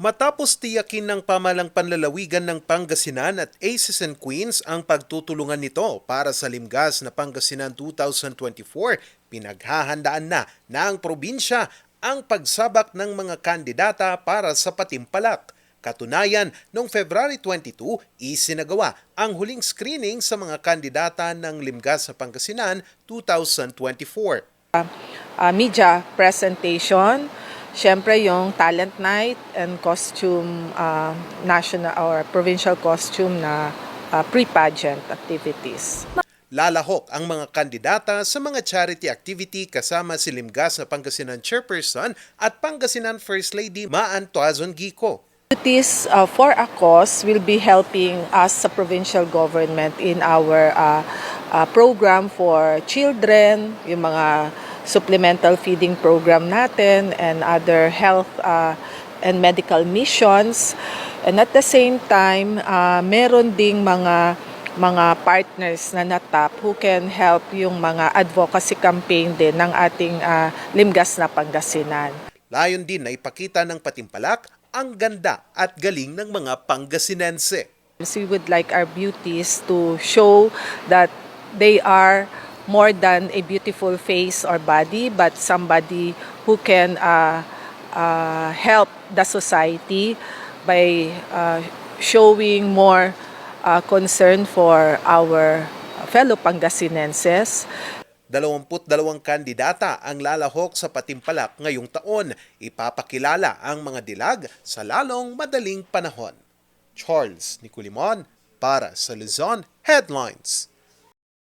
Matapos tiyakin ng pamalang panlalawigan ng Pangasinan at Aces and Queens ang pagtutulungan nito para sa Limgas na Pangasinan 2024, pinaghahandaan na ng probinsya ang pagsabak ng mga kandidata para sa patimpalak. Katunayan, noong February 22, isinagawa ang huling screening sa mga kandidata ng Limgas sa Pangasinan 2024. uh, media presentation, syempre yung talent night and costume uh, national or provincial costume na uh, pre-pageant activities. Lalahok ang mga kandidata sa mga charity activity kasama si Limgas na Pangasinan Chairperson at Pangasinan First Lady Maan Tuazon Gico. Duties uh, for a cause will be helping us sa provincial government in our uh, uh, program for children, yung mga supplemental feeding program natin and other health uh, and medical missions. And at the same time, uh, meron ding mga mga partners na natap who can help yung mga advocacy campaign din ng ating uh, Limgas na Pangasinan. Layon din na ipakita ng patimpalak ang ganda at galing ng mga Pangasinense. So we would like our beauties to show that they are more than a beautiful face or body, but somebody who can uh, uh, help the society by uh, showing more uh, concern for our fellow Pangasinenses. 22 kandidata ang lalahok sa patimpalak ngayong taon. Ipapakilala ang mga dilag sa lalong madaling panahon. Charles Nicolimon para sa Luzon Headlines.